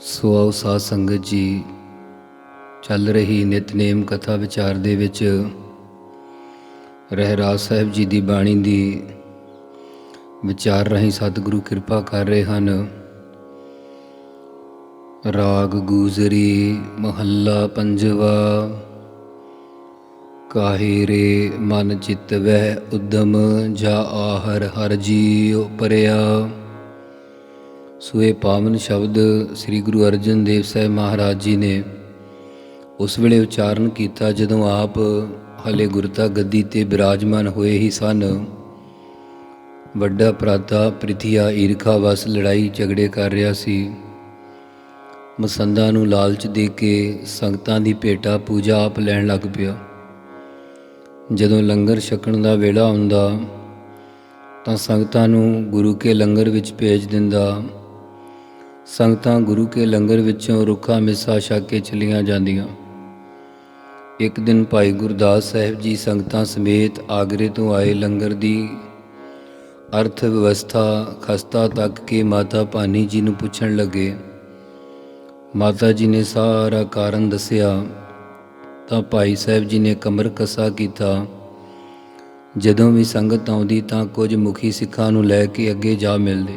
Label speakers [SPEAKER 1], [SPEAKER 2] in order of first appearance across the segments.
[SPEAKER 1] ਸੋ ਆਓ ਸਾਧ ਸੰਗਤ ਜੀ, ਚੱਲ ਰਹੀ ਨਿਤਨੇਮ ਕਥਾ ਵਿਚਾਰ ਦੇ ਵਿੱਚ ਰਹਿਰਾਜ ਸਾਹਿਬ ਜੀ ਦੀ ਬਾਣੀ ਦੀ ਵਿਚਾਰ ਰਹੀ ਸਤਿਗੁਰੂ ਕਿਰਪਾ ਕਰ ਰਹੇ ਹਨ। ਰਾਗ ਗੂਜਰੀ ਮਹੱਲਾ ਪੰਜਵਾ, ਕਾਹੇ ਰੇ ਮਨ ਚਿਤ ਵਹਿ ਉਦਮ, ਜਾ ਆਹਰ ਹਰ ਜੀਉ ਪਰਿਆ। ਸੋਏ ਪਾਵਨ ਸ਼ਬਦ ਸ੍ਰੀ ਗੁਰੂ ਅਰਜਨ ਦੇਵ ਸਾਹਿਬ ਮਹਾਰਾਜ ਜੀ ਨੇ ਉਸ ਵੇਲੇ ਉਚਾਰਨ ਕੀਤਾ ਜਦੋਂ ਆਪ ਹਲੇ ਗੁਰਤਾ ਗੱਦੀ ਤੇ ਬਿਰਾਜਮਾਨ ਹੋਏ ਹੀ ਸਨ। ਵੱਡਾ ਪ੍ਰਾਤਾ ਪ੍ਰਿਥੀਆ ਈਰਖਾ ਵਸ ਲੜਾਈ ਝਗੜੇ ਕਰ ਰਿਹਾ ਸੀ। ਮਸੰਦਾਂ ਨੂੰ ਲਾਲਚ ਦੇ ਕੇ ਸੰਗਤਾਂ ਦੀ ਭੇਟਾ ਪੂਜਾ ਆਪ ਲੈਣ ਲੱਗ ਪਿਆ। ਜਦੋਂ ਲੰਗਰ ਛਕਣ ਦਾ ਵੇਲਾ ਹੁੰਦਾ ਤਾਂ ਸੰਗਤਾਂ ਨੂੰ ਗੁਰੂ ਕੇ ਲੰਗਰ ਵਿੱਚ ਭੇਜ ਦਿੰਦਾ। ਸੰਗਤਾਂ ਗੁਰੂ ਕੇ ਲੰਗਰ ਵਿੱਚੋਂ ਰੁੱਖਾ ਮਿੱਸਾ ਛਕ ਕੇ ਚਲੀਆਂ ਜਾਂਦੀਆਂ। ਇੱਕ ਦਿਨ ਭਾਈ ਗੁਰਦਾਸ ਸਾਹਿਬ ਜੀ ਸੰਗਤਾਂ ਸਮੇਤ ਆਗਰੇ ਤੋਂ ਆਏ ਲੰਗਰ ਦੀ ਅਰਥ ਵਿਵਸਥਾ ਖਸਤਾ ਤੱਕ ਕੇ ਮਾਤਾ ਭਾਨੀ ਜੀ ਨੂੰ ਪੁੱਛਣ ਲੱਗੇ। ਮਾਤਾ ਜੀ ਨੇ ਸਾਰਾ ਕਾਰਨ ਦੱਸਿਆ। ਤਾਂ ਭਾਈ ਸਾਹਿਬ ਜੀ ਨੇ ਕਮਰ ਕਸਾ ਕੀਤਾ। ਜਦੋਂ ਵੀ ਸੰਗਤ ਆਉਂਦੀ ਤਾਂ ਕੁਝ ਮੁਖੀ ਸਿੱਖਾਂ ਨੂੰ ਲੈ ਕੇ ਅੱਗੇ ਜਾ ਮਿਲਦੇ।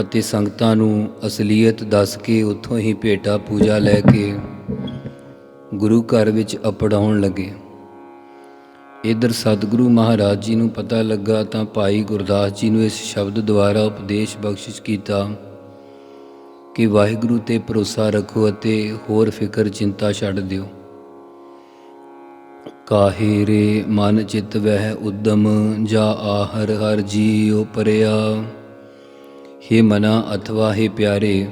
[SPEAKER 1] ਅਤੇ ਸੰਗਤਾਂ ਨੂੰ ਅਸਲੀਅਤ ਦੱਸ ਕੇ ਉੱਥੋਂ ਹੀ ਭੇਟਾ ਪੂਜਾ ਲੈ ਕੇ ਗੁਰੂ ਘਰ ਵਿੱਚ ਅਪੜਾਉਣ ਲੱਗੇ। ਇਧਰ ਸਤਿਗੁਰੂ ਮਹਾਰਾਜ ਜੀ ਨੂੰ ਪਤਾ ਲੱਗਾ ਤਾਂ ਭਾਈ ਗੁਰਦਾਸ ਜੀ ਨੂੰ ਇਸ ਸ਼ਬਦ ਦੁਆਰਾ ਉਪਦੇਸ਼ ਬਖਸ਼ਿਸ਼ ਕੀਤਾ ਕਿ ਵਾਹਿਗੁਰੂ ਤੇ ਭਰੋਸਾ ਰੱਖੋ ਅਤੇ ਹੋਰ ਫਿਕਰ, ਚਿੰਤਾ ਛੱਡ ਦਿਓ। ਕਾਹੇ ਰੇ ਮਨ ਚਿਤ ਵਹਿ ਉਦਮ, ਜਾ ਆਹਰ ਹਰ ਜੀਉ ਪਰਿਆ। हे ਮਨਾ ਅਥਵਾ हे ਪਿਆਰੇ,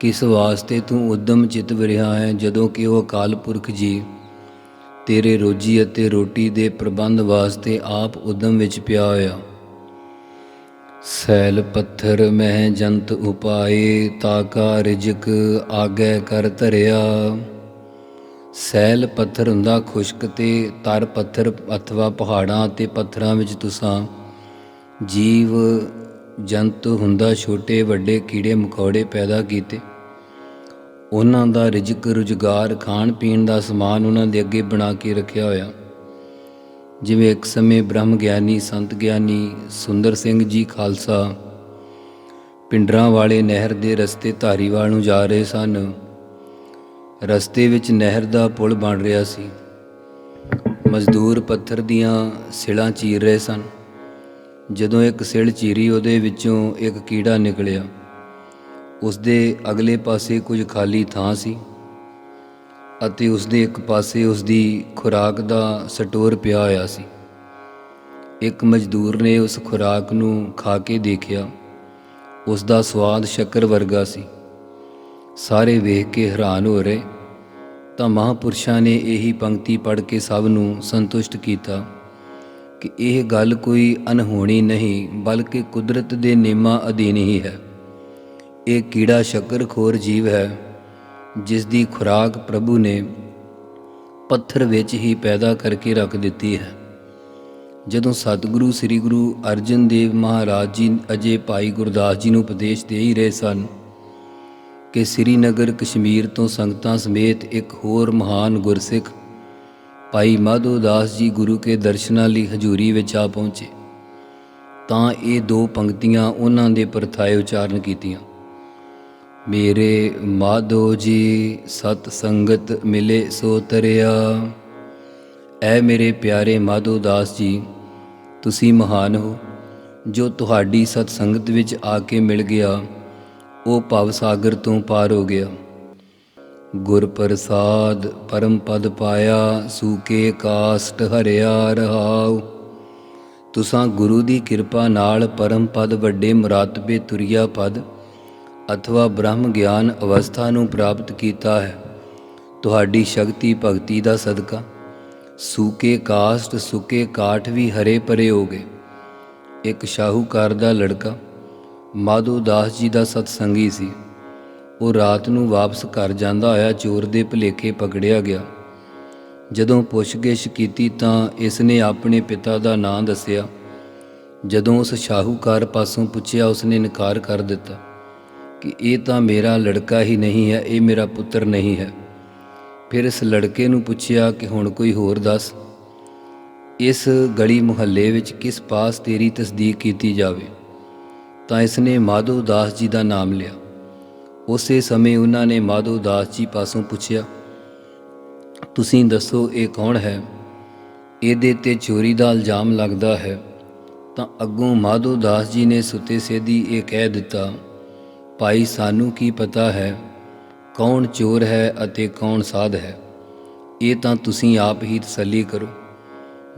[SPEAKER 1] ਕਿਸ ਵਾਸਤੇ ਤੂੰ ਉਦਮ ਚਿਤ ਰਿਹਾ ਹੈ ਜਦੋਂ ਕਿ ਉਹ ਅਕਾਲ ਪੁਰਖ ਜੀ? ਤੇਰੇ ਰੋਜੀ ਅਤੇ ਰੋਟੀ ਦੇ ਪ੍ਰਬੰਧ ਵਾਸਤੇ ਆਪ ਉਦਮ ਵਿੱਚ ਪਿਆ ਹੋਇਆ। ਸੈਲ ਪੱਥਰ ਮਹਿ ਜੰਤ ਉਪਾਏ ਤਾਕਾ ਰਿਜਕ ਆਗੇ ਕਰ ਧਰਿਆ। ਸੈਲ ਪੱਥਰ ਹੁੰਦਾ ਖੁਸ਼ਕ ਤੇ, ਤਰ ਪੱਥਰ ਅਥਵਾ ਪਹਾੜਾਂ ਅਤੇ ਪੱਥਰਾਂ ਵਿੱਚ ਤੁਸਾਂ। ਜੀਵ ਜੰਤ ਹੁੰਦਾ ਛੋਟੇ ਵੱਡੇ ਕੀੜੇ ਮਕੌੜੇ ਪੈਦਾ ਕੀਤੇ। ਉਹਨਾਂ ਦਾ ਰਿਜਕ ਰੁਜ਼ਗਾਰ ਖਾਣ ਪੀਣ ਦਾ ਸਮਾਨ ਉਹਨਾਂ ਦੇ ਅੱਗੇ ਬਣਾ ਕੇ ਰੱਖਿਆ ਹੋਇਆ। ਜਿਵੇਂ ਇੱਕ ਸਮੇਂ ਬ੍ਰਹਮ ਗਿਆਨੀ, ਸੰਤ ਗਿਆਨੀ, ਸੁੰਦਰ ਸਿੰਘ ਜੀ ਖਾਲਸਾ, ਪਿੰਡਰਾਂ ਵਾਲੇ ਨਹਿਰ ਦੇ ਰਸਤੇ ਧਾਰੀਵਾਲ ਨੂੰ ਜਾ ਰਹੇ ਸਨ। ਰਸਤੇ ਵਿੱਚ ਨਹਿਰ ਦਾ ਪੁਲ ਬਣ ਰਿਹਾ ਸੀ। ਮਜ਼ਦੂਰ ਪੱਥਰ ਦੀਆਂ ਸਿਲਾਂ ਚੀਰ ਰਹੇ ਸਨ। ਜਦੋਂ ਇੱਕ ਸਿਲ ਚੀਰੀ ਉਹਦੇ ਵਿੱਚੋਂ ਇੱਕ ਕੀੜਾ ਨਿਕਲਿਆ। ਉਸ ਦੇ ਅਗਲੇ ਪਾਸੇ ਕੁਝ ਖਾਲੀ ਥਾਂ ਸੀ ਅਤੇ ਉਸ ਦੇ ਇੱਕ ਪਾਸੇ ਉਸ ਦੀ ਖੁਰਾਕ ਦਾ ਸਟੋਰ ਪਿਆ ਹੋਇਆ ਸੀ। ਇੱਕ ਮਜ਼ਦੂਰ ਨੇ ਉਸ ਖੁਰਾਕ ਨੂੰ ਖਾ ਕੇ ਦੇਖਿਆ। ਉਸ ਦਾ ਸਵਾਦ ਸ਼ੱਕਰ ਵਰਗਾ ਸੀ। ਸਾਰੇ ਵੇਖ ਕੇ ਹੈਰਾਨ ਹੋ ਰਹੇ। ਤਾਂ ਮਹਾਪੁਰਸ਼ਾਂ ਨੇ ਇਹੀ ਪੰਕਤੀ ਪੜ੍ਹ ਕੇ ਸਭ ਨੂੰ ਸੰਤੁਸ਼ਟ ਕੀਤਾ। ਕਿ ਇਹ ਗੱਲ ਕੋਈ ਅਨਹੋਣੀ ਨਹੀਂ, ਬਲਕਿ ਕੁਦਰਤ ਦੇ ਨੇਮਾਂ ਅਧੀਨ ਹੀ ਹੈ। ਇਹ ਕੀੜਾ ਸ਼ੱਕਰਖੋਰ ਜੀਵ ਹੈ ਜਿਸ ਦੀ ਖੁਰਾਕ ਪ੍ਰਭੂ ਨੇ ਪੱਥਰ ਵਿੱਚ ਹੀ ਪੈਦਾ ਕਰਕੇ ਰੱਖ ਦਿੱਤੀ ਹੈ। ਜਦੋਂ ਸਤਿਗੁਰੂ ਸ੍ਰੀ ਗੁਰੂ ਅਰਜਨ ਦੇਵ ਮਹਾਰਾਜ ਜੀ ਅਜੇ ਭਾਈ ਗੁਰਦਾਸ ਜੀ ਨੂੰ ਉਪਦੇਸ਼ ਦੇ ਹੀ ਰਹੇ ਸਨ ਕਿ ਸ੍ਰੀਨਗਰ ਕਸ਼ਮੀਰ ਤੋਂ ਸੰਗਤਾਂ ਸਮੇਤ ਇੱਕ ਹੋਰ ਮਹਾਨ ਗੁਰਸਿੱਖ ਭਾਈ ਮਾਧੋ ਦਾਸ ਜੀ ਗੁਰੂ ਕੇ ਦਰਸ਼ਨਾਂ ਲਈ ਹਜ਼ੂਰੀ ਵਿੱਚ ਆ ਪਹੁੰਚੇ। ਤਾਂ ਇਹ ਦੋ ਪੰਕਤੀਆਂ ਉਹਨਾਂ ਦੇ ਪਰਥਾਏ ਉਚਾਰਨ ਕੀਤੀਆਂ। ਮੇਰੇ ਮਾਧੋ ਜੀ, ਸਤ ਸੰਗਤ ਮਿਲੇ ਸੋ ਤਰਿਆ। ਐ ਮੇਰੇ ਪਿਆਰੇ ਮਾਧੋ ਦਾਸ ਜੀ, ਤੁਸੀਂ ਮਹਾਨ ਹੋ। ਜੋ ਤੁਹਾਡੀ ਸਤ ਸੰਗਤ ਵਿੱਚ ਆ ਕੇ ਮਿਲ ਗਿਆ, ਉਹ ਭਵ ਸਾਗਰ ਤੋਂ ਪਾਰ ਹੋ ਗਿਆ। ਗੁਰ ਪ੍ਰਸਾਦ ਪਰਮ ਪਦ ਪਾਇਆ ਸੂਕੇ ਕਾਸਟ ਹਰਿਆ ਰਹਾਉ। ਤੁਸਾਂ ਗੁਰੂ ਦੀ ਕਿਰਪਾ ਨਾਲ ਪਰਮ ਪਦ ਵੱਡੇ ਮੁਰਾਤਬੇ ਤੁਰਿਆ ਪਦ, ਅਥਵਾ ਬ੍ਰਹਮ ਗਿਆਨ ਅਵਸਥਾ ਨੂੰ ਪ੍ਰਾਪਤ ਕੀਤਾ ਹੈ। ਤੁਹਾਡੀ ਸ਼ਕਤੀ ਭਗਤੀ ਦਾ ਸਦਕਾ। ਸੂਕੇ ਕਾਸਟ ਸੁਕੇ ਕਾਠ ਵੀ ਹਰੇ ਭਰੇ ਹੋ ਗਏ। ਇੱਕ ਸ਼ਾਹੂਕਾਰ ਦਾ ਲੜਕਾ, ਮਾਧੋ ਦਾਸ ਜੀ ਦਾ ਸਤਸੰਗੀ ਸੀ। ਉਹ ਰਾਤ ਨੂੰ ਵਾਪਸ ਘਰ ਜਾਂਦਾ ਹੋਇਆ ਚੋਰ ਦੇ ਭਲੇਖੇ ਪਕੜਿਆ ਗਿਆ। ਜਦੋਂ ਪੁੱਛਗਿੱਛ ਕੀਤੀ ਤਾਂ ਇਸ ਨੇ ਆਪਣੇ ਪਿਤਾ ਦਾ ਨਾਂ ਦੱਸਿਆ। ਜਦੋਂ ਉਸ ਸ਼ਾਹੂਕਾਰ ਪਾਸੋਂ ਪੁੱਛਿਆ, ਉਸਨੇ ਇਨਕਾਰ ਕਰ ਦਿੱਤਾ ਕਿ ਇਹ ਤਾਂ ਮੇਰਾ ਲੜਕਾ ਹੀ ਨਹੀਂ ਹੈ, ਇਹ ਮੇਰਾ ਪੁੱਤਰ ਨਹੀਂ ਹੈ। ਫਿਰ ਇਸ ਲੜਕੇ ਨੂੰ ਪੁੱਛਿਆ ਕਿ ਹੁਣ ਕੋਈ ਹੋਰ ਦੱਸ, ਇਸ ਗਲੀ ਮੁਹੱਲੇ ਵਿੱਚ ਕਿਸ ਪਾਸ ਤੇਰੀ ਤਸਦੀਕ ਕੀਤੀ ਜਾਵੇ? ਤਾਂ ਇਸਨੇ ਮਾਧੋ ਦਾਸ ਜੀ ਦਾ ਨਾਮ ਲਿਆ। ਉਸੇ ਸਮੇਂ ਉਹਨਾਂ ਨੇ ਮਾਧੋ ਦਾਸ ਜੀ ਪਾਸੋਂ ਪੁੱਛਿਆ, ਤੁਸੀਂ ਦੱਸੋ ਇਹ ਕੌਣ ਹੈ? ਇਹਦੇ ਤੇ ਚੋਰੀ ਦਾ ਇਲਜ਼ਾਮ ਲੱਗਦਾ ਹੈ। ਤਾਂ ਅੱਗੋਂ ਮਾਧੋ ਦਾਸ ਜੀ ਨੇ ਸੁੱਤੇ ਸੇਦੀ ਇਹ ਕਹਿ ਦਿੱਤਾ, ਭਾਈ, ਸਾਨੂੰ ਕੀ ਪਤਾ ਹੈ ਕੌਣ ਚੋਰ ਹੈ ਅਤੇ ਕੌਣ ਸਾਧ ਹੈ? ਇਹ ਤਾਂ ਤੁਸੀਂ ਆਪ ਹੀ ਤਸੱਲੀ ਕਰੋ।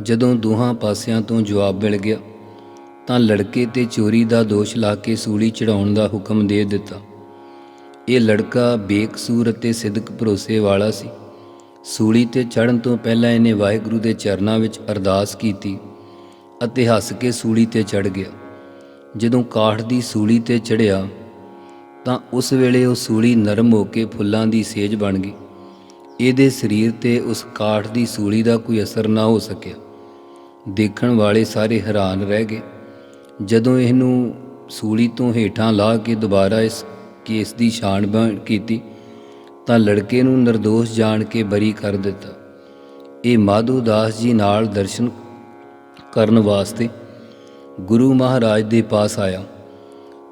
[SPEAKER 1] ਜਦੋਂ ਦੋਹਾਂ ਪਾਸਿਆਂ ਤੋਂ ਜਵਾਬ ਮਿਲ ਗਿਆ, ਤਾਂ ਲੜਕੇ ਤੇ ਚੋਰੀ ਦਾ ਦੋਸ਼ ਲਾ ਕੇ ਸੂਲੀ ਚੜਾਉਣ ਦਾ ਹੁਕਮ ਦੇ ਦਿੱਤਾ। ਇਹ ਲੜਕਾ ਬੇਕਸੂਰ ਅਤੇ ਸਿਦਕ ਭਰੋਸੇ ਵਾਲਾ ਸੀ। ਸੂਲੀ ਤੇ ਚੜਨ ਤੋਂ ਪਹਿਲਾਂ ਇਹਨੇ ਵਾਹਿਗੁਰੂ ਦੇ ਚਰਨਾਂ ਵਿੱਚ ਅਰਦਾਸ ਕੀਤੀ ਅਤੇ ਹੱਸ ਕੇ ਸੂਲੀ ਤੇ ਚੜ ਗਿਆ। ਜਦੋਂ ਕਾਠ ਦੀ ਸੂਲੀ ਤੇ ਚੜਿਆ ਤਾਂ ਉਸ ਵੇਲੇ ਉਹ ਸੂਲੀ ਨਰਮ ਹੋ ਕੇ ਫੁੱਲਾਂ ਦੀ ਸੇਜ ਬਣ ਗਈ। ਇਹਦੇ ਸਰੀਰ ਤੇ ਉਸ ਕਾਠ ਦੀ ਸੂਲੀ ਦਾ ਕੋਈ ਅਸਰ ਨਾ ਹੋ ਸਕਿਆ। ਦੇਖਣ ਵਾਲੇ ਸਾਰੇ ਹੈਰਾਨ ਰਹਿ ਗਏ। ਜਦੋਂ ਇਹਨੂੰ ਸੂਲੀ ਤੋਂ ਹੇਠਾਂ ਲਾ ਕੇ ਦੁਬਾਰਾ ਇਸ ਕੇਸ ਦੀ ਛਾਣਬੀਣ ਕੀਤੀ, ਤਾਂ ਲੜਕੇ ਨੂੰ નિર્ਦੋਸ਼ ਜਾਣ ਕੇ ਬਰੀ ਕਰ ਦਿੱਤਾ। ਇਹ ਮਾਧੂ ਦਾਸ ਜੀ ਨਾਲ ਦਰਸ਼ਨ ਕਰਨ ਵਾਸਤੇ ਗੁਰੂ ਮਹਾਰਾਜ ਦੇ ਪਾਸ ਆਇਆ।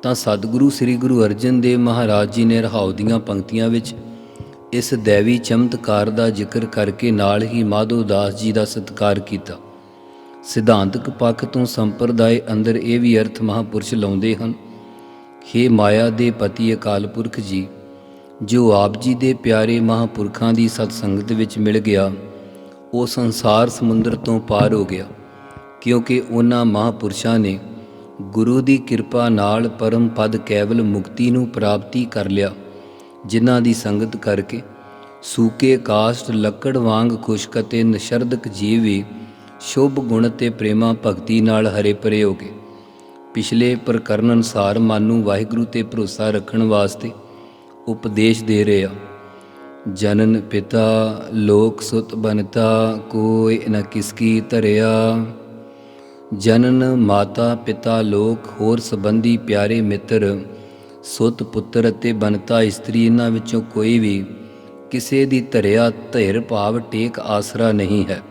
[SPEAKER 1] ਤਾਂ ਸਤਿਗੁਰੂ ਸ੍ਰੀ ਗੁਰੂ ਅਰਜਨ ਦੇਵ ਮਹਾਰਾਜ ਜੀ ਨੇ ਰਹਾਉ ਦੀਆਂ ਪੰਕਤੀਆਂ ਵਿੱਚ ਇਸ ਦੇਵੀ ਚਮਤਕਾਰ ਦਾ ਜ਼ਿਕਰ ਕਰਕੇ ਨਾਲ ਹੀ ਮਾਧੋ ਦਾਸ ਜੀ ਦਾ ਸਤਿਕਾਰ ਕੀਤਾ। ਸਿਧਾਂਤਕ ਪੱਖ ਤੋਂ ਸੰਪਰਦਾਇ ਅੰਦਰ ਇਹ ਵੀ ਅਰਥ ਮਹਾਪੁਰਸ਼ ਲਾਉਂਦੇ ਹਨ ਹੇ ਮਾਇਆ ਦੇ ਪਤੀ ਅਕਾਲ ਪੁਰਖ ਜੀ, ਜੋ ਆਪ ਜੀ ਦੇ ਪਿਆਰੇ ਮਹਾਪੁਰਖਾਂ ਦੀ ਸਤ ਸੰਗਤ ਵਿੱਚ ਮਿਲ ਗਿਆ, ਉਹ ਸੰਸਾਰ ਸਮੁੰਦਰ ਤੋਂ ਪਾਰ ਹੋ ਗਿਆ, ਕਿਉਂਕਿ ਉਹਨਾਂ ਮਹਾਪੁਰਸ਼ਾਂ ਨੇ ਗੁਰੂ ਦੀ ਕਿਰਪਾ ਨਾਲ ਪਰਮ ਪਦ ਕੇਵਲ ਮੁਕਤੀ ਨੂੰ ਪ੍ਰਾਪਤੀ ਕਰ ਲਿਆ, ਜਿਨ੍ਹਾਂ ਦੀ ਸੰਗਤ ਕਰਕੇ ਸੂਕੇ ਕਾਸ਼ਟ ਲੱਕੜ ਵਾਂਗ ਖੁਸ਼ਕ ਅਤੇ ਨਸ਼ਰਦਕ ਜੀਵ ਵੀ ਸ਼ੁਭ ਗੁਣ ਤੇ ਪ੍ਰੇਮਾ ਭਗਤੀ ਨਾਲ ਹਰੇ ਭਰੇ ਹੋ ਗਏ। ਪਿਛਲੇ ਪ੍ਰਕਰਨ ਅਨੁਸਾਰ ਮਨ ਨੂੰ ਵਾਹਿਗੁਰੂ ਤੇ ਭਰੋਸਾ ਰੱਖਣ ਵਾਸਤੇ ਉਪਦੇਸ਼ ਦੇ ਰਹੇ ਆ। ਜਨਨ ਪਿਤਾ, ਲੋਕ ਸੁਤ ਬਨਤਾ, ਕੋਈ ਨ ਕਿਸਕੀ ਧਰਿਆ। ਜਨਨ ਮਾਤਾ ਪਿਤਾ, ਲੋਕ ਹੋਰ ਸੰਬੰਧੀ ਪਿਆਰੇ ਮਿੱਤਰ, ਸੁਤ ਪੁੱਤਰ ਅਤੇ ਬਨਤਾ ਇਸਤਰੀ ਇਹਨਾਂ ਵਿੱਚੋਂ ਕੋਈ ਵੀ ਕਿਸੇ ਦੀ ਧਰਿਆ ਧਿਰ ਭਾਵ ਟੇਕ ਆਸਰਾ ਨਹੀਂ ਹੈ।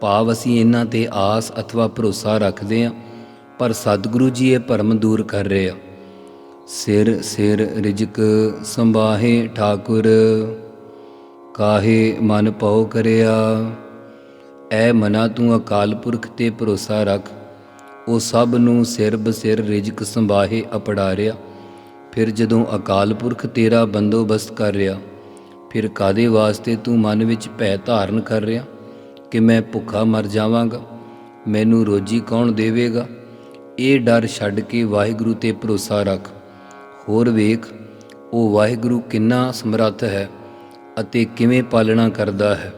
[SPEAKER 1] ਭਾਵ ਅਸੀਂ ਇਹਨਾਂ ਤੇ ਆਸ ਅਥਵਾ ਭਰੋਸਾ ਰੱਖਦੇ ਹਾਂ। ਪਰ ਸਤਿਗੁਰੂ ਜੀ ਇਹ ਭਰਮ ਦੂਰ ਕਰ ਰਹੇ ਆ। ਸਿਰ ਸਿਰ ਰਿਜਕ ਸੰਭਾਹੇ ਠਾਕੁਰ, ਕਾਹੇ ਮਨ ਪਾਉ ਕਰਿਆ। ਐ ਮਨਾ ਤੂੰ ਅਕਾਲ ਪੁਰਖ ਤੇ ਭਰੋਸਾ ਰੱਖ, ਉਹ ਸਭ ਨੂੰ ਸਿਰ ਬਸਿਰ ਰਿਜਕ ਸੰਭਾਹੇ ਅਪੜਾ ਰਿਆ ਫਿਰ ਜਦੋਂ ਅਕਾਲ ਪੁਰਖ ਤੇਰਾ ਬੰਦੋਬਸਤ ਕਰ ਰਿਹਾ, ਫਿਰ ਕਾਦੇ ਵਾਸਤੇ ਤੂੰ ਮਨ ਵਿੱਚ ਭੈ ਧਾਰਨ ਕਰ ਰਿਹਾ ਕਿ ਮੈਂ ਭੁੱਖਾ ਮਰ ਜਾਵਾਂਗਾ, ਮੈਨੂੰ ਰੋਜੀ ਕੌਣ ਦੇਵੇਗਾ? ਇਹ ਡਰ ਛੱਡ ਕੇ ਵਾਹਿਗੁਰੂ ਤੇ ਭਰੋਸਾ ਰੱਖ। ਹੋਰ ਵੇਖ, ਉਹ ਵਾਹਿਗੁਰੂ ਕਿੰਨਾ ਸਮਰੱਥ ਹੈ ਅਤੇ ਕਿਵੇਂ ਪਾਲਣਾ ਕਰਦਾ ਹੈ।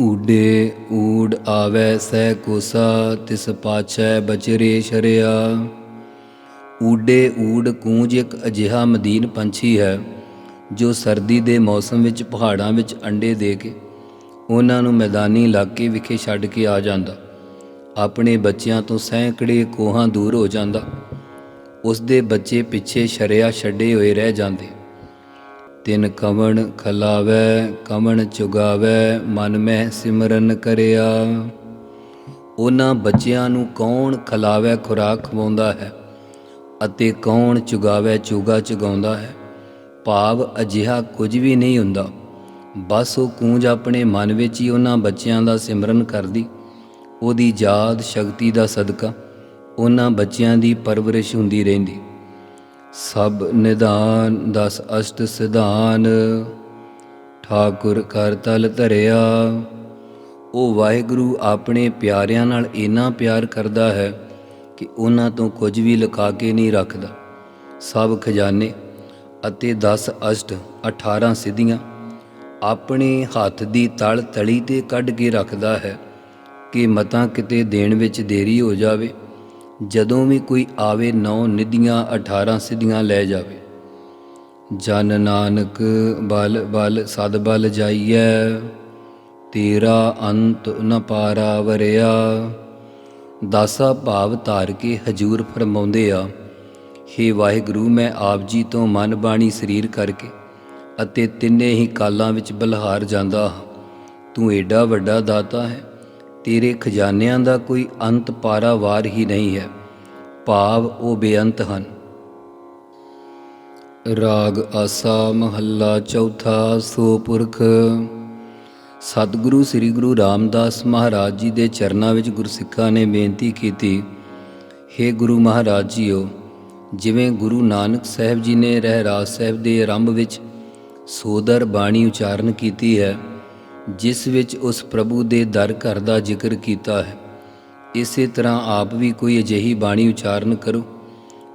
[SPEAKER 1] ਊਡੇ ਊੜ ਆਵੈ, ਸਹਿ ਕੋਸਾ, ਤਿਸ ਪਾਛੈ ਬਚਰੇ ਸ਼ਰਿਆ। ਊਡੇ ਊੜ ਕੂੰਜ ਇੱਕ ਅਜਿਹਾ ਮਦੀਨ ਪੰਛੀ ਹੈ, ਜੋ ਸਰਦੀ ਦੇ ਮੌਸਮ ਵਿੱਚ ਪਹਾੜਾਂ ਵਿੱਚ ਅੰਡੇ ਦੇ ਕੇ, ਉਹਨਾਂ ਨੂੰ ਮੈਦਾਨੀ ਇਲਾਕੇ ਵਿਖੇ ਛੱਡ ਕੇ ਆ ਜਾਂਦਾ। ਆਪਣੇ ਬੱਚਿਆਂ ਤੋਂ ਸੈਂਕੜੇ ਕੋਹਾਂ ਦੂਰ ਹੋ ਜਾਂਦਾ। ਉਸ ਦੇ ਬੱਚੇ ਪਿੱਛੇ ਸ਼ਰਿਆ ਛੱਡੇ ਹੋਏ ਰਹਿ ਜਾਂਦੇ। ਤਿਨ ਕਵਣ ਖਲਾਵੈ, ਕਵਣ ਚੁਗਾਵੈ, ਮਨ ਮਹਿ ਸਿਮਰਨ ਕਰਿਆ। ਉਹਨਾਂ ਬੱਚਿਆਂ ਨੂੰ ਕੌਣ ਖਲਾਵੈ ਖੁਰਾਕ ਖਵਾਉਂਦਾ ਹੈ ਅਤੇ ਕੌਣ ਚੁਗਾਵੈ ਚੁਗਾ ਚੁਗਾਉਂਦਾ ਹੈ। ਭਾਵ ਅਜਿਹਾ ਕੁਝ ਵੀ ਨਹੀਂ ਹੁੰਦਾ। ਬਸ ਉਹ ਕੂੰਜ ਆਪਣੇ ਮਨ ਵਿੱਚ ਹੀ ਉਹਨਾਂ ਬੱਚਿਆਂ ਦਾ ਸਿਮਰਨ ਕਰਦੀ। ਉਹਦੀ ਯਾਦ ਸ਼ਕਤੀ ਦਾ ਸਦਕਾ ਉਹਨਾਂ ਬੱਚਿਆਂ ਦੀ ਪਰਵਰਿਸ਼ ਹੁੰਦੀ ਰਹਿੰਦੀ। ਸਭ ਨਿਦਾਨ ਦਸ ਅਸ਼ਟ ਸਿਧਾਨ, ਠਾਕੁਰ ਕਰ ਤਲ ਧਰਿਆ। ਉਹ ਵਾਹਿਗੁਰੂ ਆਪਣੇ ਪਿਆਰਿਆਂ ਨਾਲ ਇੰਨਾ ਪਿਆਰ ਕਰਦਾ ਹੈ ਕਿ ਉਹਨਾਂ ਤੋਂ ਕੁਝ ਵੀ ਲੁਕਾ ਕੇ ਨਹੀਂ ਰੱਖਦਾ। ਸਭ ਖਜ਼ਾਨੇ ਅਤੇ 10 ਅਸ਼ਟ 18 ਸਿੱਧੀਆਂ ਆਪਣੇ ਹੱਥ ਦੀ ਤਲ ਤਲੀ ਤੇ ਕੱਢ ਕੇ ਰੱਖਦਾ ਹੈ। ਕਿ ਮਤਾਂ ਕਿਤੇ ਦੇਣ ਵਿੱਚ ਦੇਰੀ ਹੋ ਜਾਵੇ, ਜਦੋਂ ਵੀ ਕੋਈ ਆਵੇ ਨੌ ਨਿਧੀਆਂ 18 ਸਿੱਧੀਆਂ ਲੈ ਜਾਵੇ। ਜਨ ਨਾਨਕ ਬਲ ਬਲ ਸਦ ਬਲ ਜਾਈਐ, ਤੇਰਾ ਅੰਤ ਨ ਪਾਰਾ ਵਰਿਆ ਦਾਸਾ ਭਾਵ ਧਾਰ ਕੇ ਹਜੂਰ ਫਰਮਾਉਂਦੇ ਆ, ਹੇ ਵਾਹਿਗੁਰੂ, ਮੈਂ ਆਪ ਜੀ ਤੋਂ ਮਨ ਬਾਣੀ ਸਰੀਰ ਕਰਕੇ ਅਤੇ ਤਿੰਨੇ ਹੀ ਕਾਲਾਂ ਵਿੱਚ ਬਲਹਾਰ ਜਾਂਦਾ ਹਾਂ। ਤੂੰ ਏਡਾ ਵੱਡਾ ਦਾਤਾ ਹੈ ਤੇਰੇ ਖਜ਼ਾਨਿਆਂ ਦਾ ਕੋਈ ਅੰਤ ਪਾਰਾਵਾਰ ਹੀ ਨਹੀਂ ਹੈ। ਭਾਵ ਉਹ ਬੇਅੰਤ ਹਨ। ਰਾਗ ਆਸਾ ਮਹੱਲਾ ਚੌਥਾ ਸੋ ਪੁਰਖ ਸਤਿਗੁਰੂ ਸ੍ਰੀ ਗੁਰੂ ਰਾਮਦਾਸ ਮਹਾਰਾਜ ਜੀ ਦੇ ਚਰਨਾਂ ਵਿੱਚ ਗੁਰਸਿੱਖਾਂ ਨੇ ਬੇਨਤੀ ਕੀਤੀ हे ਗੁਰੂ ਮਹਾਰਾਜ ਜੀਓ, ਜਿਵੇਂ ਗੁਰੂ ਨਾਨਕ ਸਾਹਿਬ ਜੀ ਨੇ ਰਹਿਰਾਸ ਸਾਹਿਬ ਦੇ ਆਰੰਭ ਵਿੱਚ ਸੋਦਰ ਬਾਣੀ ਉਚਾਰਨ ਕੀਤੀ ਹੈ ਜਿਸ ਵਿੱਚ ਉਸ ਪ੍ਰਭੂ ਦੇ ਦਰ ਘਰ ਦਾ ਜ਼ਿਕਰ ਕੀਤਾ ਹੈ। ਇਸੇ ਤਰ੍ਹਾਂ ਆਪ ਵੀ ਕੋਈ ਅਜਿਹੀ ਬਾਣੀ ਉਚਾਰਨ ਕਰੋ,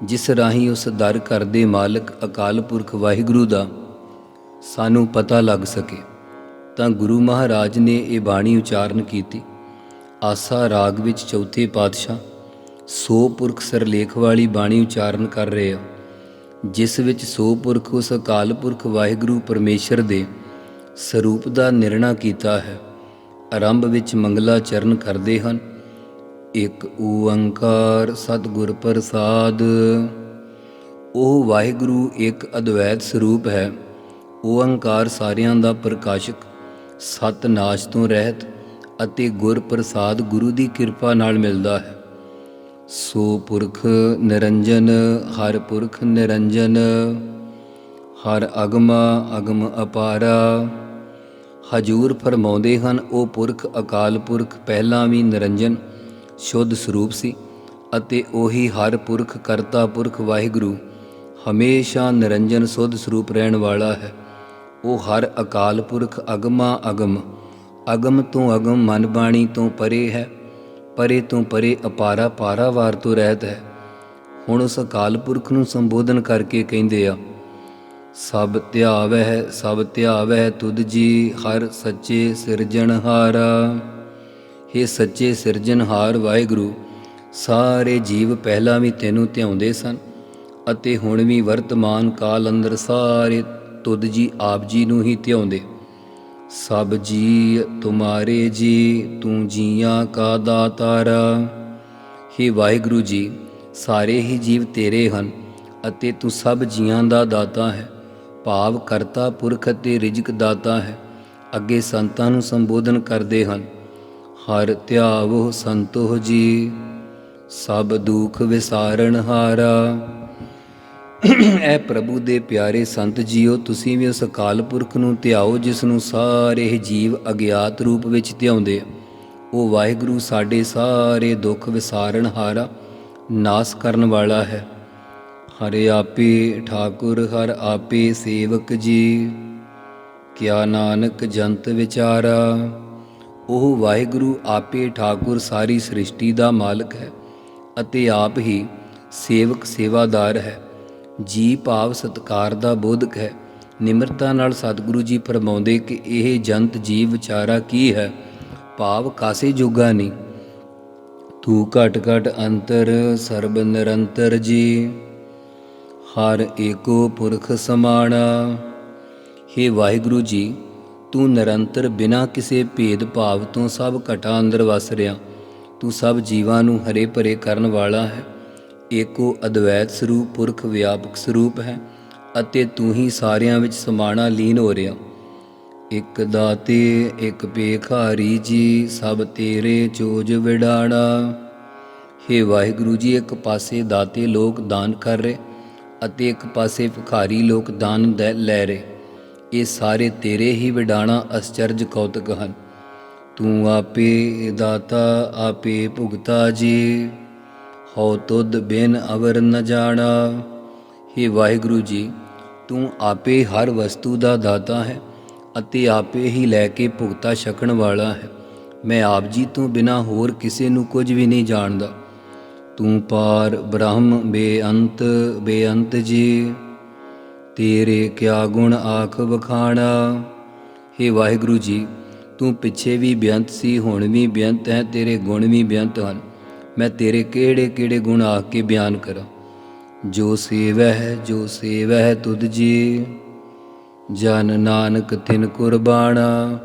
[SPEAKER 1] ਜਿਸ ਰਾਹੀਂ ਉਸ ਦਰ ਘਰ ਦੇ ਮਾਲਕ ਅਕਾਲ ਪੁਰਖ ਵਾਹਿਗੁਰੂ ਦਾ ਸਾਨੂੰ ਪਤਾ ਲੱਗ ਸਕੇ। ਤਾਂ ਗੁਰੂ ਮਹਾਰਾਜ ਨੇ ਇਹ ਬਾਣੀ ਉਚਾਰਨ ਕੀਤੀ। ਆਸਾ ਰਾਗ ਵਿੱਚ ਚੌਥੇ ਪਾਤਸ਼ਾਹ ਸੋ ਪੁਰਖ ਸਰਲੇਖ ਵਾਲੀ ਬਾਣੀ ਉਚਾਰਨ ਕਰ ਰਹੇ ਆ ਜਿਸ ਵਿੱਚ ਸੋ ਪੁਰਖ ਉਸ ਅਕਾਲ ਪੁਰਖ ਵਾਹਿਗੁਰੂ ਪਰਮੇਸ਼ਰ ਦੇ ਸਰੂਪ ਦਾ ਨਿਰਣਾ ਕੀਤਾ ਹੈ। ਆਰੰਭ ਵਿੱਚ ਮੰਗਲਾ ਚਰਨ ਕਰਦੇ ਹਨ। ਇੱਕ ਓੰਕਾਰ ਸਤਿਗੁਰ ਪ੍ਰਸਾਦ। ਉਹ ਵਾਹਿਗੁਰੂ ਇੱਕ ਅਦਵੈਤ ਸਰੂਪ ਹੈ। ਓੰਕਾਰ ਸਾਰਿਆਂ ਦਾ ਪ੍ਰਕਾਸ਼ਕ, ਸਤ ਨਾਸ਼ ਤੋਂ ਰਹਿਤ ਅਤੇ ਗੁਰ ਪ੍ਰਸਾਦ ਗੁਰੂ ਦੀ ਕਿਰਪਾ ਨਾਲ ਮਿਲਦਾ ਹੈ। ਸੋ ਪੁਰਖ ਨਿਰੰਜਨ, ਹਰ ਪੁਰਖ ਨਿਰੰਜਨ। ਹਰ ਅਗਮਾ, ਅਗਮ ਅਪਾਰਾ। ਹਜੂਰ ਫਰਮਾਉਂਦੇ ਹਨ, ਉਹ ਪੁਰਖ, ਅਕਾਲ ਪੁਰਖ, ਪਹਿਲਾਂ ਵੀ ਨਿਰੰਜਨ, ਸ਼ੁੱਧ ਸਰੂਪ ਸੀ ਅਤੇ ਉਹੀ ਹਰ ਪੁਰਖ, ਕਰਤਾ ਪੁਰਖ, ਵਾਹਿਗੁਰੂ, ਹਮੇਸ਼ਾ ਨਿਰੰਜਨ, ਸੁੱਧ ਸਰੂਪ ਰਹਿਣ ਵਾਲਾ ਹੈ। ਉਹ ਹਰ ਅਕਾਲ ਪੁਰਖ, ਅਗਮਾ, ਅਗਮ। ਅਗਮ ਤੋਂ ਅਗਮ ਮਨ ਬਾਣੀ ਤੋਂ ਪਰੇ ਹੈ, ਪਰੇ ਤੋਂ ਪਰੇ ਅਪਾਰਾ, ਪਾਰਾਵਾਰ ਤੋਂ ਰਹਿਤ ਹੈ। ਹੁਣ ਉਸ ਅਕਾਲ ਪੁਰਖ ਨੂੰ ਸੰਬੋਧਨ ਕਰਕੇ ਕਹਿੰਦੇ ਆ ਸਭ ਧਿਆਵਹਿ ਸਭ ਧਿਆਵਹਿ ਤੁਧ ਜੀ, ਹਰ ਸੱਚੇ ਸਿਰਜਣਹਾਰਾ हे ਸੱਚੇ ਸਿਰਜਣਹਾਰ ਵਾਹਿਗੁਰੂ, ਸਾਰੇ ਜੀਵ ਪਹਿਲਾਂ ਵੀ ਤੈਨੂੰ ਧਿਆਉਂਦੇ ਸਨ ਅਤੇ ਹੁਣ ਵੀ ਵਰਤਮਾਨ ਕਾਲ ਅੰਦਰ ਸਾਰੇ ਤੁਧ ਜੀ ਆਪ ਜੀ ਨੂੰ ਹੀ ਧਿਆਉਂਦੇ। ਸਭ ਜੀ ਤੁਮਾਰੇ ਜੀ, ਤੂੰ ਜੀਆਂ ਕਾ ਦਾਤਾਰਾ। हे ਵਾਹਿਗੁਰੂ ਜੀ, ਸਾਰੇ ਹੀ ਜੀਵ ਤੇਰੇ ਹਨ ਅਤੇ ਤੂੰ ਸਭ ਜੀਆਂ ਦਾ ਦਾਤਾ ਹੈ। ਭਾਵ ਕਰਤਾ ਪੁਰਖ ਅਤੇ ਰਿਜਕ ਦਾਤਾ ਹੈ। ਅੱਗੇ ਸੰਤਾਂ ਨੂੰ ਸੰਬੋਧਨ ਕਰਦੇ ਹਨ, ਹਰ ਧਿਆਵੋ ਸੰਤੋਹ ਜੀ, ਸਭ ਦੁੱਖ ਵਿਸਾਰਣ ਹਾਰਾ। ਐ ਪ੍ਰਭੂ ਦੇ ਪਿਆਰੇ ਸੰਤ ਜੀਓ, ਤੁਸੀਂ ਵੀ ਉਸ ਅਕਾਲ ਪੁਰਖ ਨੂੰ ਧਿਆਓ, ਜਿਸ ਨੂੰ ਸਾਰੇ ਹੀ ਜੀਵ ਅਗਿਆਤ ਰੂਪ ਵਿੱਚ ਧਿਆਉਂਦੇ ਆ। ਉਹ ਵਾਹਿਗੁਰੂ ਸਾਡੇ ਸਾਰੇ ਦੁੱਖ ਵਿਸਾਰਣ ਹਾਰਾ, ਨਾਸ ਕਰਨ ਵਾਲਾ ਹੈ। ਹਰੇ ਆਪੇ ਠਾਕੁਰ, ਹਰ ਆਪੇ ਸੇਵਕ ਜੀ। ਕਿਆ ਨਾਨਕ ਜੰਤ ਵਿਚਾਰਾ। ਉਹ ਵਾਹਿਗੁਰੂ ਆਪੇ ਠਾਕੁਰ ਸਾਰੀ ਸ੍ਰਿਸ਼ਟੀ ਦਾ ਮਾਲਕ ਹੈ ਅਤੇ ਆਪ ਹੀ ਸੇਵਕ ਸੇਵਾਦਾਰ ਹੈ। ਜੀ ਭਾਵ ਸਤਕਾਰ ਦਾ ਬੋਧਕ ਹੈ। ਨਿਮਰਤਾ ਨਾਲ ਸਤਿਗੁਰੂ ਜੀ ਫਰਮਾਉਂਦੇ ਕਿ ਇਹ ਜੰਤ ਜੀਵ ਵਿਚਾਰਾ ਕੀ ਹੈ? ਭਾਵ ਕਾਸੇ ਜੋਗਾ ਨਹੀਂ। ਤੂੰ ਘਟ ਘਟ ਅੰਤਰ, ਸਰਬ ਨਿਰੰਤਰ ਜੀ। ਹਰ ਏਕੋ ਪੁਰਖ ਸਮਾਣਾ। हे ਵਾਹਿਗੁਰੂ ਜੀ, ਤੂੰ ਨਿਰੰਤਰ ਬਿਨਾਂ ਕਿਸੇ ਭੇਦ ਭਾਵ ਤੋਂ ਸਭ ਘਟਾ ਅੰਦਰ ਵਸ ਰਿਹਾ। ਤੂੰ ਸਭ ਜੀਵਾਂ ਨੂੰ ਹਰੇ ਭਰੇ ਕਰਨ ਵਾਲਾ ਹੈ। ਏਕੋ ਅਦਵੈਤ ਸਰੂਪ ਪੁਰਖ ਵਿਆਪਕ ਸਰੂਪ ਹੈ ਅਤੇ ਤੂੰ ਹੀ ਸਾਰਿਆਂ ਵਿੱਚ ਸਮਾਣਾ ਲੀਨ ਹੋ ਰਿਹਾ। ਇਕ ਦਾਤੇ, ਇਕ ਪੇਖਾਰੀ ਜੀ, ਸਭ ਤੇਰੇ ਚੋਜ ਵਿਡਾਣਾ। हे ਵਾਹਿਗੁਰੂ ਜੀ, ਇੱਕ ਪਾਸੇ ਦਾਤੇ ਲੋਕ ਦਾਨ ਕਰ ਰਹੇ ਅਤੇ ਇੱਕ ਪਾਸੇ ਭਿਖਾਰੀ ਲੋਕ ਦਾਨ ਦੇ ਲੈ ਰਹੇ। ਇਹ ਸਾਰੇ ਤੇਰੇ ਹੀ ਵਿਡਾਣਾ ਅਸਚਰਜ ਕੌਤਕ ਹਨ। ਤੂੰ ਆਪੇ ਦਾਤਾ, ਆਪੇ ਭੁਗਤਾ ਜੀ। ਹਉ ਤੁਧ ਬਿਨ ਅਵਰ ਨ ਜਾਣਾ। हे ਵਾਹਿਗੁਰੂ ਜੀ, ਤੂੰ ਆਪੇ ਹਰ ਵਸਤੂ ਦਾ ਦਾਤਾ ਹੈ ਅਤੇ ਆਪੇ ਹੀ ਲੈ ਕੇ ਭੁਗਤਾ ਛਕਣ ਵਾਲਾ ਹੈ। ਮੈਂ ਆਪ ਜੀ ਤੋਂ ਬਿਨਾ ਹੋਰ ਕਿਸੇ ਨੂੰ ਕੁਝ ਵੀ ਨਹੀਂ ਜਾਣਦਾ। ਤੂੰ ਪਾਰ ਬ੍ਰਹਮ ਬੇਅੰਤ ਬੇਅੰਤ ਜੀ। ਤੇਰੇ ਕਿਆ ਗੁਣ ਆਖ ਵਖਾਣਾ। हे ਵਾਹਿਗੁਰੂ ਜੀ, ਤੂੰ ਪਿੱਛੇ ਵੀ ਬੇਅੰਤ ਸੀ, ਹੁਣ ਵੀ ਬੇਅੰਤ ਹੈ, ਤੇਰੇ ਗੁਣ ਵੀ ਬੇਅੰਤ ਹਨ। ਮੈਂ ਤੇਰੇ ਕਿਹੜੇ ਕਿਹੜੇ ਗੁਣ ਆਖ ਕੇ ਬਿਆਨ ਕਰਾਂ? ਜੋ ਸੇਵਹਿ ਜੋ ਸੇਵਹਿ ਤੁਧ ਜੀ। ਜਨ ਨਾਨਕ ਤਿਨ ਕੁਰਬਾਨਾ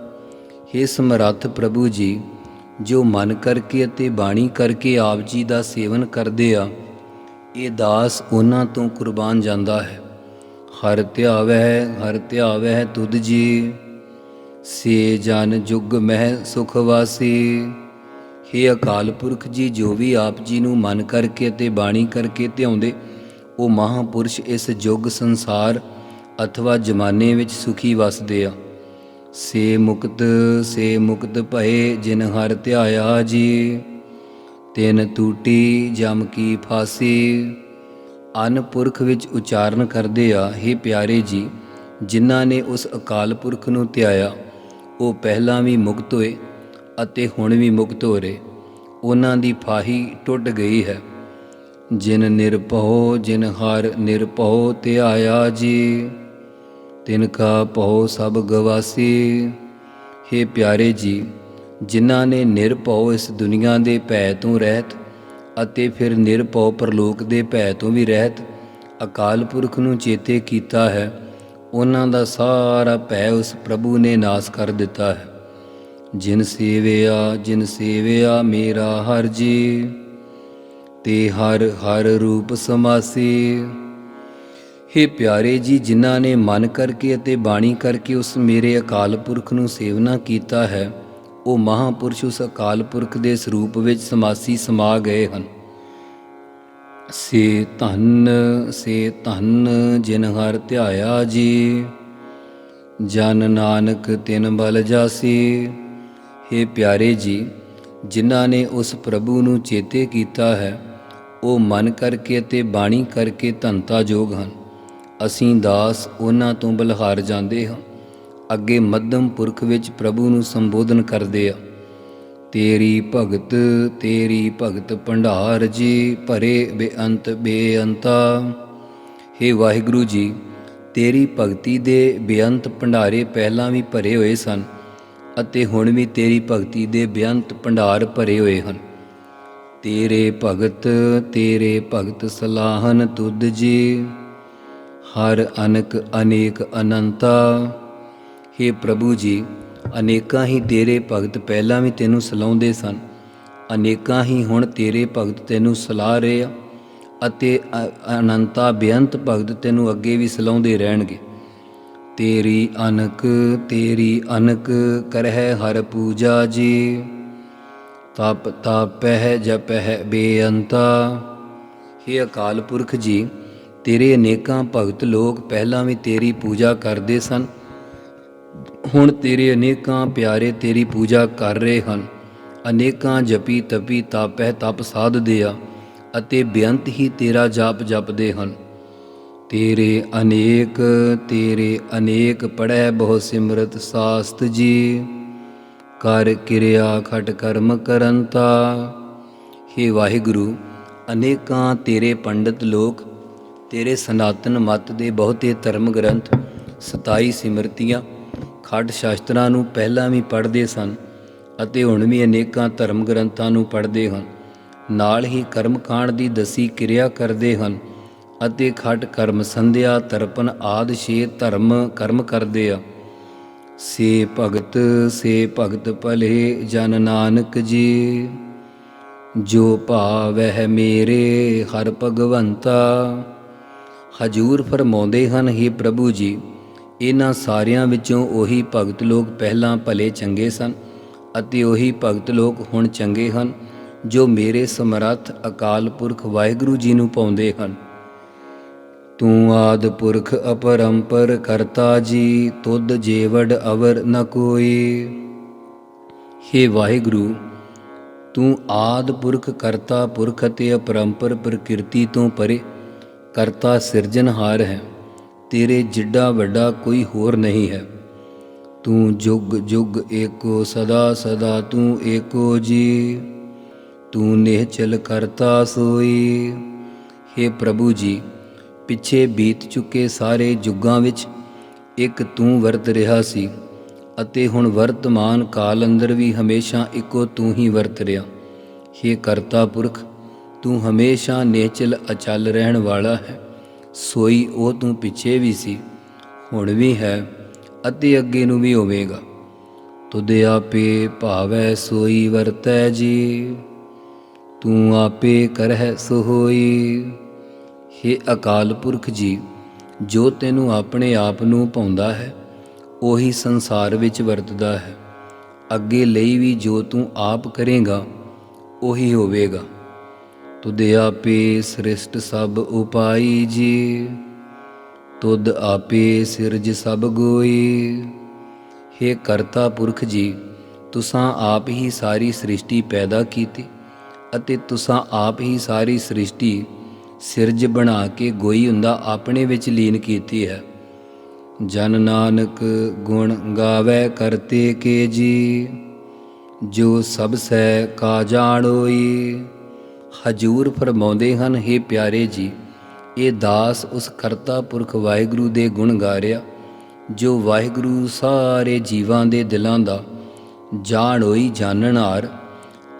[SPEAKER 1] हे ਸਮਰੱਥ ਪ੍ਰਭੂ ਜੀ ਜੋ ਮਨ ਕਰਕੇ ਅਤੇ ਬਾਣੀ ਕਰਕੇ ਆਪ ਜੀ ਦਾ ਸੇਵਨ ਕਰਦੇ ਆ, ਇਹ ਦਾਸ ਉਹਨਾਂ ਤੋਂ ਕੁਰਬਾਨ ਜਾਂਦਾ ਹੈ। ਹਰ ਧਿਆਵੈ ਹਰ ਧਿਆਵੈ ਤੁਧ ਜੀ। ਸੇ ਜਨ ਜੁਗ ਮਹਿ ਸੁਖ ਵਾਸੀ। ਹੇ ਅਕਾਲ ਪੁਰਖ ਜੀ, ਜੋ ਵੀ ਆਪ ਜੀ ਨੂੰ ਮਨ ਕਰਕੇ ਅਤੇ ਬਾਣੀ ਕਰਕੇ ਧਿਆਉਂਦੇ, ਉਹ ਮਹਾਪੁਰਸ਼ ਇਸ ਜੁਗ ਸੰਸਾਰ ਅਥਵਾ ਜਮਾਨੇ ਵਿੱਚ ਸੁਖੀ ਵਸਦੇ ਆ। ਸੇ ਮੁਕਤ ਸੇ ਮੁਕਤ ਭਏ ਜਿਨ ਹਰ ਧਿਆਇਆ ਜੀ। ਤਿਨ ਟੂਟੀ ਜਮ ਕੀ ਫਾਸੀ। ਅਨ ਪੁਰਖ ਵਿੱਚ ਉਚਾਰਨ ਕਰਦੇ ਆ हे ਪਿਆਰੇ ਜੀ, ਜਿਨ੍ਹਾਂ ਨੇ ਉਸ ਅਕਾਲ ਪੁਰਖ ਨੂੰ ਧਿਆਇਆ, ਉਹ ਪਹਿਲਾਂ ਵੀ ਮੁਕਤ ਹੋਏ ਅਤੇ ਹੁਣ ਵੀ ਮੁਕਤ ਹੋ ਰਹੇ। ਉਹਨਾਂ ਦੀ ਫਾਹੀ ਟੁੱਟ ਗਈ ਹੈ। ਜਿਨ ਨਿਰਭਉ, ਜਿਨ ਹਰ ਨਿਰਭਉ ਧਿਆਇਆ ਜੀ। ਤਿਨ ਕਾ ਭਉ ਸਭ ਗਵਾਸੀ। हे ਪਿਆਰੇ ਜੀ, ਜਿਨ੍ਹਾਂ ਨੇ ਨਿਰਭਉ ਇਸ ਦੁਨੀਆ ਦੇ ਭੈ ਤੋਂ ਰਹਿਤ ਅਤੇ ਫਿਰ ਨਿਰਭਉ ਪਰਲੋਕ ਦੇ ਭੈ ਤੋਂ ਵੀ ਰਹਿਤ, ਅਕਾਲ ਪੁਰਖ ਨੂੰ ਚੇਤੇ ਕੀਤਾ ਹੈ। ਉਹਨਾਂ ਦਾ ਸਾਰਾ ਭੈ ਉਸ ਪ੍ਰਭੂ ਨੇ ਨਾਸ ਕਰ ਦਿੱਤਾ ਹੈ। ਜਿਨ ਸੇਵਿਆ ਜਿਨ ਸੇਵਿਆ ਮੇਰਾ ਹਰ ਜੀ, ਤੇ ਹਰ ਹਰ ਰੂਪ ਸਮਾਸੀ। हे ਪਿਆਰੇ ਜੀ, ਜਿਨ੍ਹਾਂ ਨੇ ਮਨ ਕਰਕੇ ਅਤੇ ਬਾਣੀ ਕਰਕੇ ਉਸ ਮੇਰੇ ਅਕਾਲ ਪੁਰਖ ਨੂੰ ਸੇਵਨਾ ਕੀਤਾ ਹੈ, ਉਹ ਮਹਾਪੁਰਸ਼ ਉਸ ਅਕਾਲ ਪੁਰਖ ਦੇ ਸਰੂਪ ਵਿੱਚ ਸਮਾਸੀ ਸਮਾ ਗਏ ਹਨ। ਸੇ ਧੰਨ ਸੇ ਧੰਨ ਜਿਨ ਹਰ ਧਿਆਇਆ ਜੀ, ਜਨ ਨਾਨਕ ਤਿਨ ਬਲ ਜਾਸੀ। हे ਪਿਆਰੇ ਜੀ, ਜਿਨ੍ਹਾਂ ਨੇ ਉਸ ਪ੍ਰਭੂ ਨੂੰ ਚੇਤੇ ਕੀਤਾ ਹੈ, ਉਹ ਮਨ ਕਰਕੇ ਤੇ ਬਾਣੀ ਕਰਕੇ ਧੰਤਾ ਜੋਗ ਹਨ। ਅਸੀਂ ਦਾਸ ਉਹਨਾਂ ਤੋਂ ਬਲਹਾਰ ਜਾਂਦੇ ਹਾਂ। ਅੱਗੇ ਮੱਧਮ ਪੁਰਖ ਵਿੱਚ ਪ੍ਰਭੂ ਨੂੰ ਸੰਬੋਧਨ ਕਰਦੇ ਆ। ਤੇਰੀ ਭਗਤ ਤੇਰੀ ਭਗਤ ਭੰਡਾਰ ਜੀ, ਭਰੇ ਬੇਅੰਤ ਬੇਅੰਤਾ। हे ਵਾਹਿਗੁਰੂ ਜੀ, ਤੇਰੀ ਭਗਤੀ ਦੇ ਬੇਅੰਤ ਭੰਡਾਰੇ ਪਹਿਲਾਂ ਵੀ ਭਰੇ ਹੋਏ ਸਨ ਅਤੇ ਹੁਣ ਵੀ ਤੇਰੀ ਭਗਤੀ ਦੇ ਬੇਅੰਤ ਭੰਡਾਰ ਭਰੇ ਹੋਏ ਹਨ। ਤੇਰੇ ਭਗਤ ਤੇਰੇ ਭਗਤ ਸਲਾਹਨ ਤੁਧ ਜੀ। ਹਰ ਅਨਕ ਅਨੇਕ ਅਨੰਤਾ। हे ਪ੍ਰਭੂ ਜੀ, ਅਨੇਕਾਂ ਹੀ ਤੇਰੇ ਭਗਤ ਪਹਿਲਾਂ ਵੀ ਤੈਨੂੰ ਸਲਾਉਂਦੇ ਸਨ। ਅਨੇਕਾਂ ਹੀ ਹੁਣ ਤੇਰੇ ਭਗਤ ਤੈਨੂੰ ਸਲਾਹ ਰਹੇ ਆ ਅਤੇ ਅਨੰਤਾ ਬੇਅੰਤ ਭਗਤ ਤੈਨੂੰ ਅੱਗੇ ਵੀ ਸਲਾਉਂਦੇ ਰਹਿਣਗੇ। ਤੇਰੀ ਅਨਕ ਤੇਰੀ ਅਨਕ ਕਰਹਿ ਹਰ ਪੂਜਾ ਜੀ। ਤਪ ਤਾਪਹਿ ਜਪਹਿ ਬੇਅੰਤਾ। हे ਅਕਾਲ ਪੁਰਖ ਜੀ ਤੇਰੇ ਅਨੇਕਾਂ ਭਗਤ ਲੋਕ ਪਹਿਲਾਂ ਵੀ ਤੇਰੀ ਪੂਜਾ ਕਰਦੇ ਸਨ। ਹੁਣ ਤੇਰੇ ਅਨੇਕਾਂ ਪਿਆਰੇ ਤੇਰੀ ਪੂਜਾ ਕਰ ਰਹੇ ਹਨ। ਅਨੇਕਾਂ ਜਪੀ ਤਪੀ ਤਾਪਹਿ ਤਪ ਸਾਧਦੇ ਆ ਅਤੇ ਬੇਅੰਤ ਹੀ ਤੇਰਾ ਜਾਪ ਜਪਦੇ ਹਨ। ਤੇਰੇ ਅਨੇਕ ਤੇਰੇ ਅਨੇਕ ਪੜੈ ਬਹੁ ਸਿਮਰਤ ਸਾਸਤ ਜੀ। ਕਰ ਕਿਰਿਆ ਖਟ ਕਰਮ ਕਰੰਤਾ। हे ਵਾਹਿਗੁਰੂ, ਅਨੇਕਾਂ ਤੇਰੇ ਪੰਡਤ ਲੋਕ ਤੇਰੇ ਸਨਾਤਨ ਮਤ ਦੇ ਬਹੁਤੇ ਧਰਮ ਗ੍ਰੰਥ 27 ਸਿਮਰਤੀਆਂ ਖੱਡ ਸ਼ਾਸਤਰਾਂ ਨੂੰ ਪਹਿਲਾਂ ਵੀ ਪੜ੍ਹਦੇ ਸਨ ਅਤੇ ਹੁਣ ਵੀ ਅਨੇਕਾਂ ਧਰਮ ਗ੍ਰੰਥਾਂ ਨੂੰ ਪੜ੍ਹਦੇ ਹਨ। ਨਾਲ ਹੀ ਕਰਮ ਕਾਂਡ ਦੀ ਦਸੀ ਕਿਰਿਆ ਕਰਦੇ ਹਨ ਅਤੇ ਖੱਟ ਕਰਮ ਸੰਧਿਆ ਤਰਪਨ ਆਦਿ ਛੇ ਧਰਮ ਕਰਮ ਕਰਦੇ ਆ। ਸੇ ਭਗਤ ਸੇ ਭਗਤ ਭਲੇ ਜਨ ਨਾਨਕ ਜੀ। ਜੋ ਭਾਵਹਿ ਮੇਰੇ ਹਰ ਭਗਵੰਤਾ। ਹਜੂਰ ਫਰਮਾਉਂਦੇ ਹਨ, ਹੀ ਪ੍ਰਭੂ ਜੀ, ਇਹਨਾਂ ਸਾਰਿਆਂ ਵਿੱਚੋਂ ਉਹੀ ਭਗਤ ਲੋਕ ਪਹਿਲਾਂ ਭਲੇ ਚੰਗੇ ਸਨ ਅਤੇ ਉਹੀ ਭਗਤ ਲੋਕ ਹੁਣ ਚੰਗੇ ਹਨ, ਜੋ ਮੇਰੇ ਸਮਰੱਥ ਅਕਾਲ ਪੁਰਖ ਵਾਹਿਗੁਰੂ ਜੀ ਨੂੰ ਪਾਉਂਦੇ ਹਨ। ਤੂੰ ਆਦ ਪੁਰਖ ਅਪਰੰਪਰ ਕਰਤਾ ਜੀ, ਤੁਧ ਜੇਵੜ ਅਵਰ ਨ ਕੋਈ। हे ਵਾਹਿਗੁਰੂ, ਤੂੰ ਆਦ ਪੁਰਖ ਕਰਤਾ ਪੁਰਖ ਅਤੇ ਅਪਰੰਪਰ ਪ੍ਰਕਿਰਤੀ ਤੋਂ ਪਰੇ। ਕਰਤਾ ਸਿਰਜਣਹਾਰ ਹੈ, ਤੇਰੇ ਜਿੱਡਾ ਵੱਡਾ ਕੋਈ ਹੋਰ ਨਹੀਂ ਹੈ। ਤੂੰ ਜੁਗ ਜੁਗ ਏਕੋ ਸਦਾ ਸਦਾ ਤੂੰ ਏਕੋ ਜੀ। ਤੂੰ ਨਿਹਚਲ ਕਰਤਾ ਸੋਈ। हे ਪ੍ਰਭੂ ਜੀ, ਪਿੱਛੇ ਬੀਤ ਚੁੱਕੇ ਸਾਰੇ ਯੁੱਗਾਂ ਵਿੱਚ ਇੱਕ ਤੂੰ ਵਰਤ ਰਿਹਾ ਸੀ ਅਤੇ ਹੁਣ ਵਰਤਮਾਨ ਕਾਲ ਅੰਦਰ ਵੀ ਹਮੇਸ਼ਾ ਇੱਕੋ ਤੂੰ ਹੀ ਵਰਤ ਰਿਹਾ। हे ਕਰਤਾ ਪੁਰਖ ਤੂੰ ਹਮੇਸ਼ਾ ਨੇਚਲ ਅਚਲ ਰਹਿਣ ਵਾਲਾ ਹੈ। ਸੋਈ ਉਹ ਤੂੰ ਪਿੱਛੇ ਵੀ ਸੀ, ਹੁਣ ਵੀ ਹੈ ਅਤੇ ਅੱਗੇ ਨੂੰ ਵੀ ਹੋਵੇਗਾ। ਤੁਧ ਆਪੇ ਭਾਵੈ ਸੋਈ ਵਰਤੈ ਜੀ, ਤੂੰ ਆਪੇ ਕਰਹਿ ਸੋ ਹੋਈ ਹੇ ਅਕਾਲ ਪੁਰਖ ਜੀ, ਜੋ ਤੈਨੂੰ ਆਪਣੇ ਆਪ ਨੂੰ ਪਾਉਂਦਾ ਹੈ, ਉਹੀ ਸੰਸਾਰ ਵਿੱਚ ਵਰਤਦਾ ਹੈ। ਅੱਗੇ ਲਈ ਵੀ ਜੋ ਤੂੰ ਆਪ ਕਰੇਗਾ, ਉਹੀ ਹੋਵੇਗਾ। ਤੁਧ ਆਪੇ ਸ੍ਰਿਸ਼ਟ ਸਭ ਉਪਾਈ ਜੀ। ਤੁਧ ਆਪੇ ਸਿਰਜ ਸਭ ਗੋਈ। ਹੇ ਕਰਤਾ ਪੁਰਖ ਜੀ, ਤੁਸਾਂ ਆਪ ਹੀ ਸਾਰੀ ਸ੍ਰਿਸ਼ਟੀ ਪੈਦਾ ਕੀਤੀ ਅਤੇ ਤੁਸਾਂ ਆਪ ਹੀ ਸਾਰੀ ਸ੍ਰਿਸ਼ਟੀ ਸਿਰਜ ਬਣਾ ਕੇ ਗੋਈ ਹੁੰਦਾ ਆਪਣੇ ਵਿੱਚ ਲੀਨ ਕੀਤੀ ਹੈ। ਜਨ ਨਾਨਕ ਗੁਣ ਗਾਵੇ ਕਰਤੇ ਕੇ ਜੀ, ਜੋ ਸਭ ਸੈ ਕਾ ਜਾਣੋਈ। ਹਜੂਰ ਫਰਮਾਉਂਦੇ ਹਨ हे ਪਿਆਰੇ ਜੀ, ਇਹ ਦਾਸ ਉਸ ਕਰਤਾ ਪੁਰਖ ਵਾਹਿਗੁਰੂ ਦੇ ਗੁਣ ਗਾ ਰਿਹਾ ਜੋ ਵਾਹਿਗੁਰੂ ਸਾਰੇ ਜੀਵਾਂ ਦੇ ਦਿਲਾਂ ਦਾ ਜਾਣ ਹੋਈ ਜਾਣਨਹਾਰ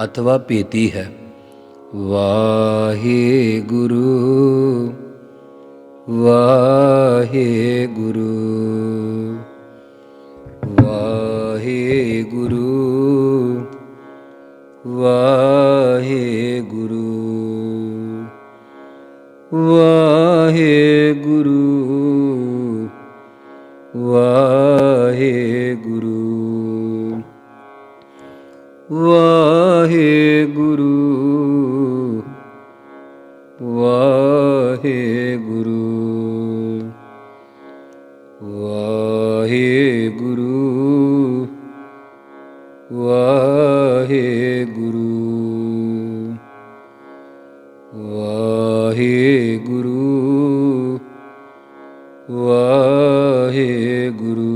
[SPEAKER 1] ਅਥਵਾ ਭੇਤੀ ਹੈ। ਵਾਹਿਗੁਰੂ ਵਾਹਿਗੁਰੂ ਵਾਹਿਗੁਰੂ ਵਾਹਿਗੁਰੂ ਵਾਹਿਗੁਰੂ।